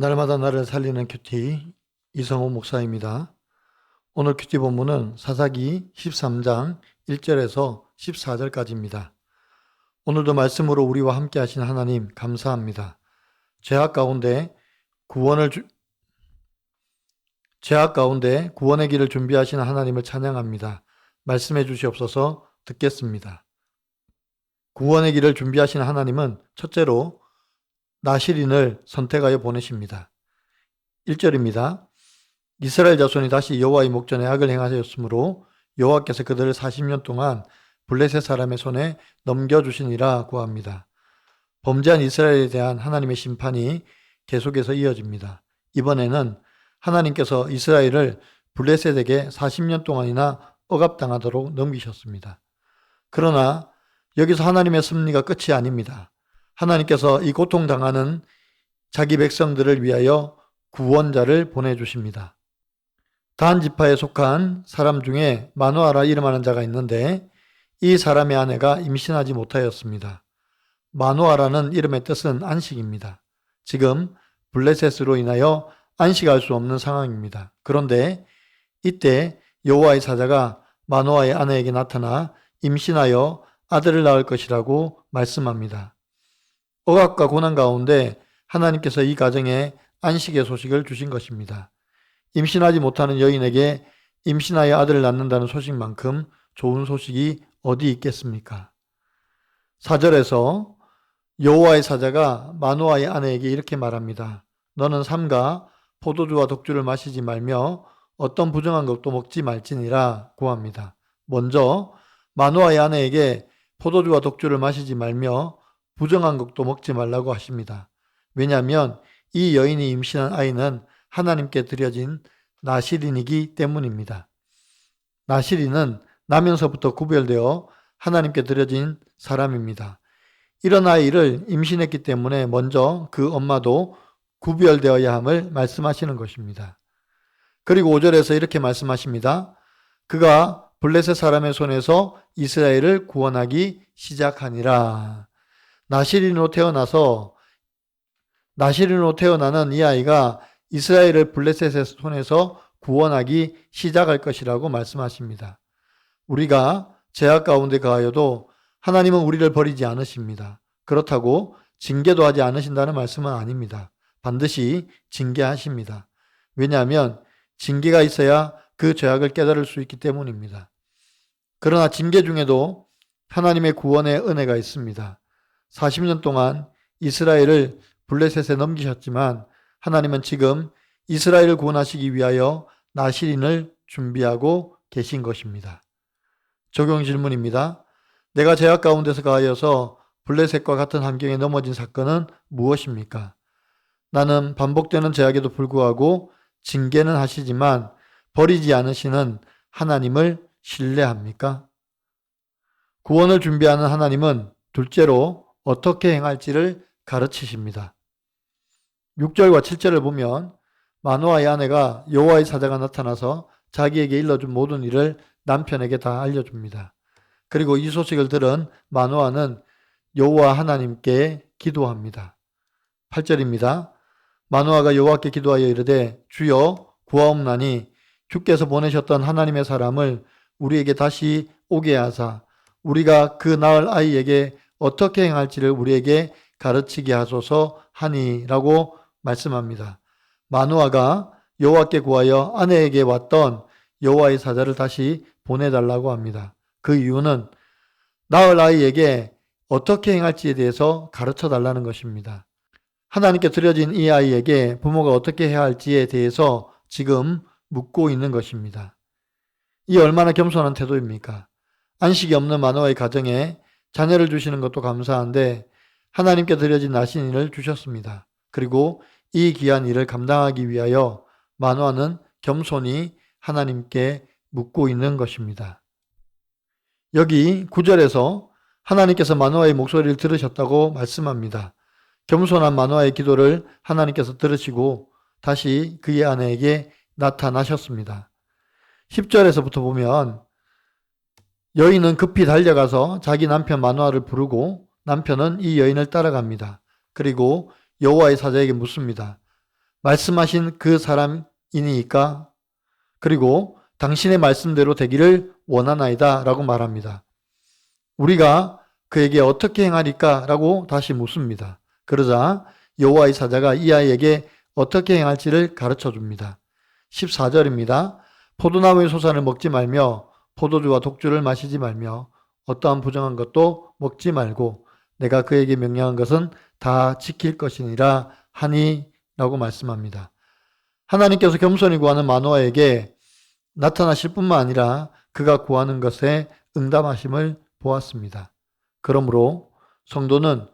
날마다 나를 살리는 큐티 이성호 목사입니다. 오늘 큐티 본문은 사사기 13장 1절에서 14절까지입니다. 오늘도 말씀으로 우리와 함께 하신 하나님 감사합니다. 죄악 가운데 구원을 주... 죄악 가운데 구원의 길을 준비하시는 하나님을 찬양합니다. 말씀해 주시옵소서 듣겠습니다. 구원의 길을 준비하시는 하나님은 첫째로 나시린을 선택하여 보내십니다. 1절입니다. 이스라엘 자손이 다시 여호와의 목전에 악을 행하였으므로 여호와께서 그들을 40년 동안 블레셋 사람의 손에 넘겨주시니라 구합니다. 범죄한 이스라엘에 대한 하나님의 심판이 계속해서 이어집니다. 이번에는 하나님께서 이스라엘을 블레셋에게 40년 동안이나 억압당하도록 넘기셨습니다. 그러나 여기서 하나님의 섭리가 끝이 아닙니다. 하나님께서 이 고통당하는 자기 백성들을 위하여 구원자를 보내주십니다. 단 지파에 속한 사람 중에 마노아라 이름하는 자가 있는데 이 사람의 아내가 임신하지 못하였습니다. 마노아라는 이름의 뜻은 안식입니다. 지금 블레셋으로 인하여 안식할 수 없는 상황입니다. 그런데 이때 여호와의 사자가 마노아의 아내에게 나타나 임신하여 아들을 낳을 것이라고 말씀합니다. 억압과 고난 가운데 하나님께서 이 가정에 안식의 소식을 주신 것입니다. 임신하지 못하는 여인에게 임신하여 아들을 낳는다는 소식만큼 좋은 소식이 어디 있겠습니까? 4절에서 여호와의 사자가 마노아의 아내에게 이렇게 말합니다. 너는 삼가 포도주와 독주를 마시지 말며 어떤 부정한 것도 먹지 말지니라 고합니다. 먼저 마노아의 아내에게 포도주와 독주를 마시지 말며 부정한 것도 먹지 말라고 하십니다. 왜냐하면 이 여인이 임신한 아이는 하나님께 드려진 나시린이기 때문입니다. 나시린은 나면서부터 구별되어 하나님께 드려진 사람입니다. 이런 아이를 임신했기 때문에 먼저 그 엄마도 구별되어야 함을 말씀하시는 것입니다. 그리고 5절에서 이렇게 말씀하십니다. 그가 블레셋 사람의 손에서 이스라엘을 구원하기 시작하니라. 나시린으로 태어나서 나시린으로 태어나는 이 아이가 이스라엘을 블레셋의 손에서 구원하기 시작할 것이라고 말씀하십니다. 우리가 죄악 가운데 가하여도 하나님은 우리를 버리지 않으십니다. 그렇다고 징계도 하지 않으신다는 말씀은 아닙니다. 반드시 징계하십니다. 왜냐하면 징계가 있어야 그 죄악을 깨달을 수 있기 때문입니다. 그러나 징계 중에도 하나님의 구원의 은혜가 있습니다. 40년 동안 이스라엘을 블레셋에 넘기셨지만 하나님은 지금 이스라엘을 구원하시기 위하여 나시린을 준비하고 계신 것입니다. 적용 질문입니다. 내가 죄악 가운데서 가하여서 블레셋과 같은 환경에 넘어진 사건은 무엇입니까? 나는 반복되는 죄악에도 불구하고 징계는 하시지만 버리지 않으시는 하나님을 신뢰합니까? 구원을 준비하는 하나님은 둘째로 어떻게 행할지를 가르치십니다. 6절과 7절을 보면 마노아의 아내가 여호와의 사자가 나타나서 자기에게 일러준 모든 일을 남편에게 다 알려줍니다. 그리고 이 소식을 들은 마노아는 여호와 하나님께 기도합니다. 8절입니다. 마노아가 여호와께 기도하여 이르되 주여 구하옵나니 주께서 보내셨던 하나님의 사람을 우리에게 다시 오게 하사 우리가 그 낳을 아이에게 어떻게 행할지를 우리에게 가르치게 하소서 하니라고 말씀합니다. 마누아가 여호와께 구하여 아내에게 왔던 여호와의 사자를 다시 보내달라고 합니다. 그 이유는 낳을 아이에게 어떻게 행할지에 대해서 가르쳐 달라는 것입니다. 하나님께 드려진 이 아이에게 부모가 어떻게 해야 할지에 대해서 지금 묻고 있는 것입니다. 이 얼마나 겸손한 태도입니까? 안식이 없는 마누아의 가정에 자녀를 주시는 것도 감사한데 하나님께 드려진 나신인을 주셨습니다. 그리고 이 귀한 일을 감당하기 위하여 마누아는 겸손히 하나님께 묻고 있는 것입니다. 여기 9절에서 하나님께서 마누아의 목소리를 들으셨다고 말씀합니다. 겸손한 마누아의 기도를 하나님께서 들으시고 다시 그의 아내에게 나타나셨습니다. 10절에서부터 보면 여인은 급히 달려가서 자기 남편 마누아를 부르고 남편은 이 여인을 따라갑니다. 그리고 여호와의 사자에게 묻습니다. 말씀하신 그 사람이니까 그리고 당신의 말씀대로 되기를 원하나이다 라고 말합니다. 우리가 그에게 어떻게 행하리까 라고 다시 묻습니다. 그러자 여호와의 사자가 이 아이에게 어떻게 행할지를 가르쳐 줍니다. 14절입니다. 포도나무의 소산을 먹지 말며 포도주와 독주를 마시지 말며 어떠한 부정한 것도 먹지 말고 내가 그에게 명령한 것은 다 지킬 것이니라 하니 라고 말씀합니다. 하나님께서 겸손히 구하는 마노아에게 나타나실 뿐만 아니라 그가 구하는 것에 응답하심을 보았습니다. 그러므로 성도는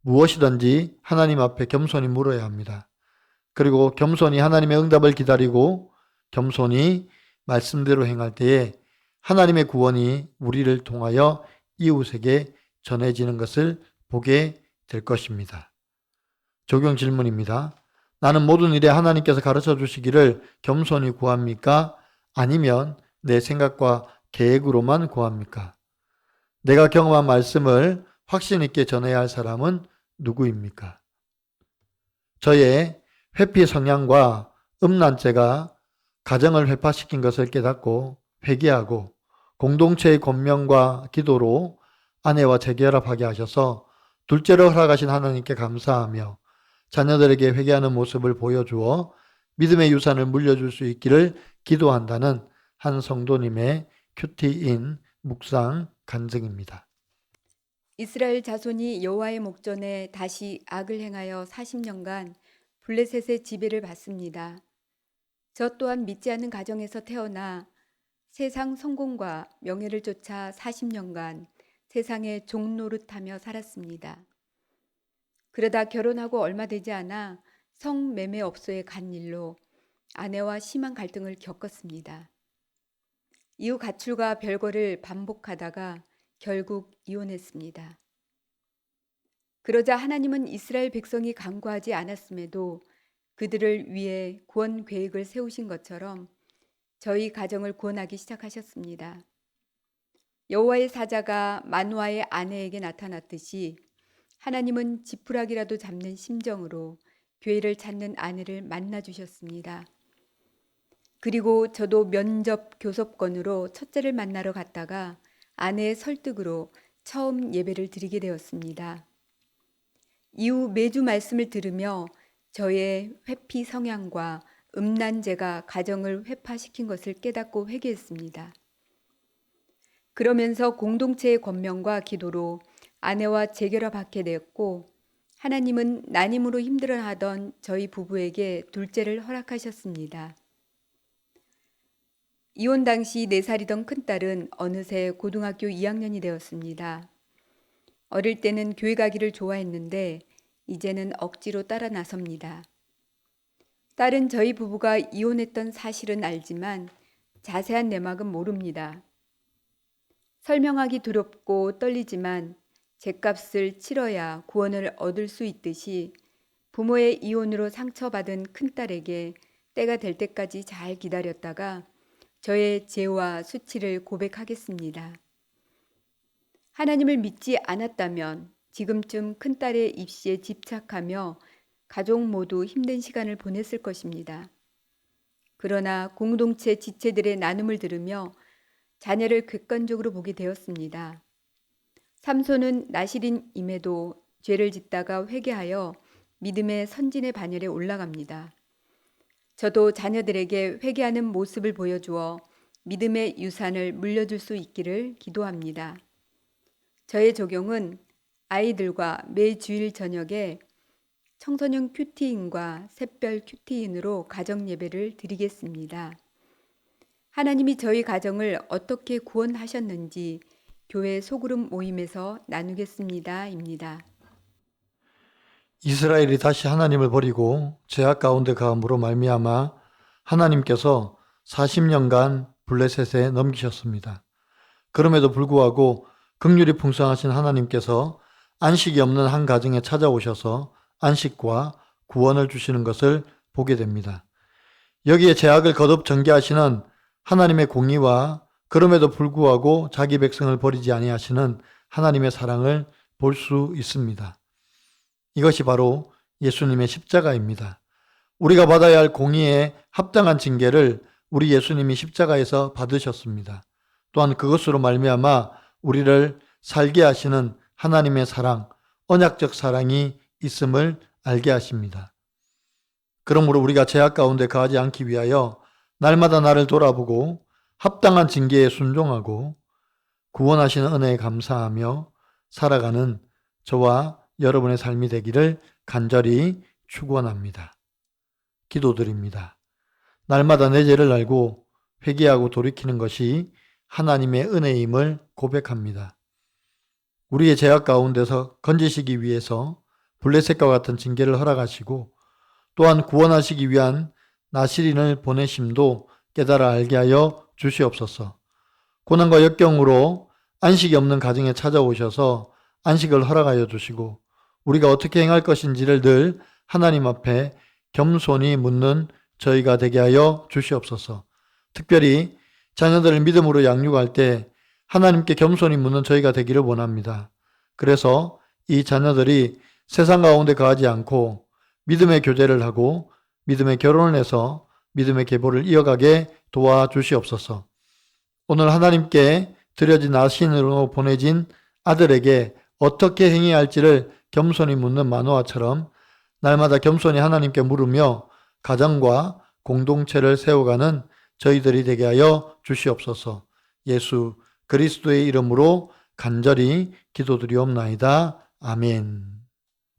무엇이든지 하나님 앞에 겸손히 물어야 합니다. 그리고 겸손히 하나님의 응답을 기다리고 겸손히 말씀대로 행할 때에 하나님의 구원이 우리를 통하여 이웃에게 전해지는 것을 보게 될 것입니다. 적용 질문입니다. 나는 모든 일에 하나님께서 가르쳐 주시기를 겸손히 구합니까? 아니면 내 생각과 계획으로만 구합니까? 내가 경험한 말씀을 확신 있게 전해야 할 사람은 누구입니까? 저의 회피 성향과 음란죄가 가정을 회파시킨 것을 깨닫고 회개하고 공동체의 권면과 기도로 아내와 재결합하게 하셔서 둘째로 허락하신 하나님께 감사하며 자녀들에게 회개하는 모습을 보여주어 믿음의 유산을 물려줄 수 있기를 기도한다는 한 성도님의 큐티인 묵상 간증입니다. 이스라엘 자손이 여호와의 목전에 다시 악을 행하여 40년간 블레셋의 지배를 받습니다. 저 또한 믿지 않는 가정에서 태어나 세상 성공과 명예를 쫓아 40년간 세상의 종노릇하며 살았습니다. 그러다 결혼하고 얼마 되지 않아 성매매업소에 간 일로 아내와 심한 갈등을 겪었습니다. 이후 가출과 별거를 반복하다가 결국 이혼했습니다. 그러자 하나님은 이스라엘 백성이 간구하지 않았음에도 그들을 위해 구원 계획을 세우신 것처럼 저희 가정을 구원하기 시작하셨습니다. 여호와의 사자가 만화의 아내에게 나타났듯이 하나님은 지푸라기라도 잡는 심정으로 교회를 찾는 아내를 만나 주셨습니다. 그리고 저도 면접 교섭권으로 첫째를 만나러 갔다가 아내의 설득으로 처음 예배를 드리게 되었습니다. 이후 매주 말씀을 들으며 저의 회피 성향과 음란죄가 가정을 회파시킨 것을 깨닫고 회개했습니다. 그러면서 공동체의 권면과 기도로 아내와 재결합하게 되었고 하나님은 난임으로 힘들어하던 저희 부부에게 둘째를 허락하셨습니다. 이혼 당시 4살이던 큰딸은 어느새 고등학교 2학년이 되었습니다. 어릴 때는 교회 가기를 좋아했는데 이제는 억지로 따라 나섭니다. 딸은 저희 부부가 이혼했던 사실은 알지만 자세한 내막은 모릅니다. 설명하기 두렵고 떨리지만 죗값을 치러야 구원을 얻을 수 있듯이 부모의 이혼으로 상처받은 큰딸에게 때가 될 때까지 잘 기다렸다가 저의 죄와 수치를 고백하겠습니다. 하나님을 믿지 않았다면 지금쯤 큰딸의 입시에 집착하며 가족 모두 힘든 시간을 보냈을 것입니다. 그러나 공동체 지체들의 나눔을 들으며 자녀를 객관적으로 보게 되었습니다. 삼손은 나실인임에도 죄를 짓다가 회개하여 믿음의 선진의 반열에 올라갑니다. 저도 자녀들에게 회개하는 모습을 보여주어 믿음의 유산을 물려줄 수 있기를 기도합니다. 저의 적용은 아이들과 매 주일 저녁에 청소년 큐티인과 샛별 큐티인으로 가정 예배를 드리겠습니다. 하나님이 저희 가정을 어떻게 구원하셨는지 교회 소그룹 모임에서 나누겠습니다.입니다. 이스라엘이 다시 하나님을 버리고 죄악 가운데 가함으로 말미암아 하나님께서 40년간 블레셋에 넘기셨습니다. 그럼에도 불구하고 극률이 풍성하신 하나님께서 안식이 없는 한 가정에 찾아오셔서 안식과 구원을 주시는 것을 보게 됩니다. 여기에 죄악을 거듭 전개하시는 하나님의 공의와 그럼에도 불구하고 자기 백성을 버리지 아니하시는 하나님의 사랑을 볼 수 있습니다. 이것이 바로 예수님의 십자가입니다. 우리가 받아야 할 공의에 합당한 징계를 우리 예수님이 십자가에서 받으셨습니다. 또한 그것으로 말미암아 우리를 살게 하시는 하나님의 사랑, 언약적 사랑이 있음을 알게 하십니다. 그러므로 우리가 죄악 가운데 가지 않기 위하여 날마다 나를 돌아보고 합당한 징계에 순종하고 구원하시는 은혜에 감사하며 살아가는 저와 여러분의 삶이 되기를 간절히 축원합니다. 기도드립니다. 날마다 내 죄를 알고 회개하고 돌이키는 것이 하나님의 은혜임을 고백합니다. 우리의 죄악 가운데서 건지시기 위해서 블레셋과 같은 징계를 허락하시고 또한 구원하시기 위한 나시린을 보내심도 깨달아 알게 하여 주시옵소서. 고난과 역경으로 안식이 없는 가정에 찾아오셔서 안식을 허락하여 주시고 우리가 어떻게 행할 것인지를 늘 하나님 앞에 겸손히 묻는 저희가 되게 하여 주시옵소서. 특별히 자녀들을 믿음으로 양육할 때 하나님께 겸손히 묻는 저희가 되기를 원합니다. 그래서 이 자녀들이 세상 가운데 가지 않고 믿음의 교제를 하고 믿음의 결혼을 해서 믿음의 계보를 이어가게 도와주시옵소서. 오늘 하나님께 드려진 나신으로 보내진 아들에게 어떻게 행해야 할지를 겸손히 묻는 마노아처럼 날마다 겸손히 하나님께 물으며 가정과 공동체를 세워가는 저희들이 되게 하여 주시옵소서. 예수 그리스도의 이름으로 간절히 기도드리옵나이다. 아멘.